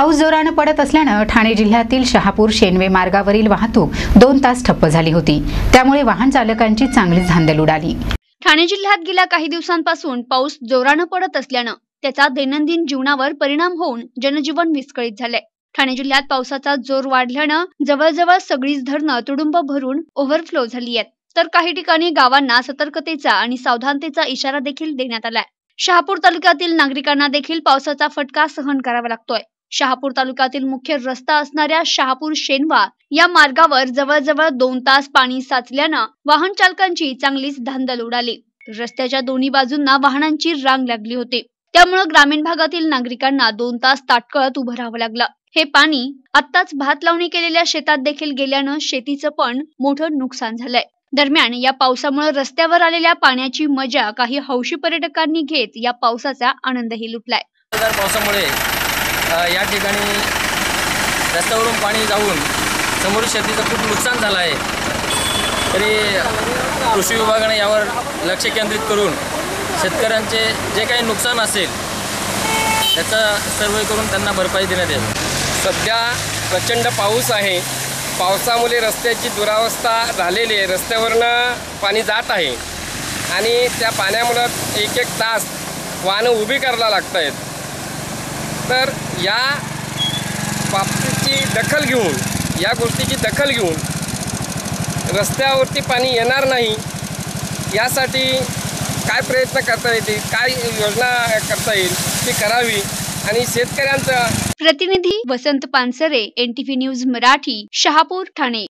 पाऊस जोरानं पडत असल्यानं ठाणे जिल्ह्यातील शहापूर शेनवे मार्गावरील वाहतूक दोन तास ठप्प झाली होती. त्यामुळे वाहन चालकांची चांगलीच धांदल उडाली. ठाणे जिल्ह्यात गेल्या काही दिवसांपासून पाऊस जोरानं पडत असल्यानं त्याचा दैनंदिन जीवनावर परिणाम होऊन जनजीवन विस्कळीत झालंय. ठाणे जिल्ह्यात पावसाचा जोर वाढल्यानं जवळजवळ सगळीच धरणं तुडुंब भरून ओव्हरफ्लो झाली आहेत. तर काही ठिकाणी गावांना सतर्कतेचा आणि सावधानतेचा इशारा देखील देण्यात आलाय. शहापूर तालुक्यातील नागरिकांना देखील पावसाचा फटका सहन करावा लागतोय. शहापूर तालुक्यातील मुख्य रस्ता असणाऱ्या शहापूर शेनवा या मार्गावर जवळजवळ दोन तास पाणी साचल्यानं वाहन चालकांची चांगलीच धांदल उडाली. रस्त्याच्या दोन्ही बाजूंना वाहनांची रांग लागली होती. त्यामुळे ग्रामीण भागातील नागरिकांना दोन तास ताटकळत उभं राहावं लागलं. हे पाणी आत्ताच भात लावणी केलेल्या शेतात देखील गेल्यानं शेतीचं पण मोठं नुकसान झालंय. दरम्यान या पावसामुळे रस्त्यावर आलेल्या पाण्याची मजा काही हौशी पर्यटकांनी घेत या पावसाचा आनंदही लुटलाय. पावसामुळे या ठिकाणी रस्त्यावरून पाणी जाऊन समोर शेतीचं खूप नुकसान झालं आहे. तरी कृषी विभागाने यावर लक्ष केंद्रित करून शेतकऱ्यांचे जे काही नुकसान असेल त्याचा सर्वे करून त्यांना भरपाई देण्यात येईल. सध्या प्रचंड पाऊस आहे. पावसामुळे रस्त्याची दुरावस्था झालेली आहे. रस्त्यावरनं पाणी जात आहे. आणि त्या पाण्यामुळं एक एक तास वाहनं उभी करायला लागत आहेत तर या बाबतीची दखल घेऊन या गोष्टीची दखल घेऊन रस्त्यावरती पाणी येणार नाही यासाठी काय प्रयत्न करता येतील काय योजना करता येईल ती करावी आणि शेतकऱ्यांचा प्रतिनिधी वसंत पानसरे एनटीव्ही न्यूज मराठी शहापूर ठाणे.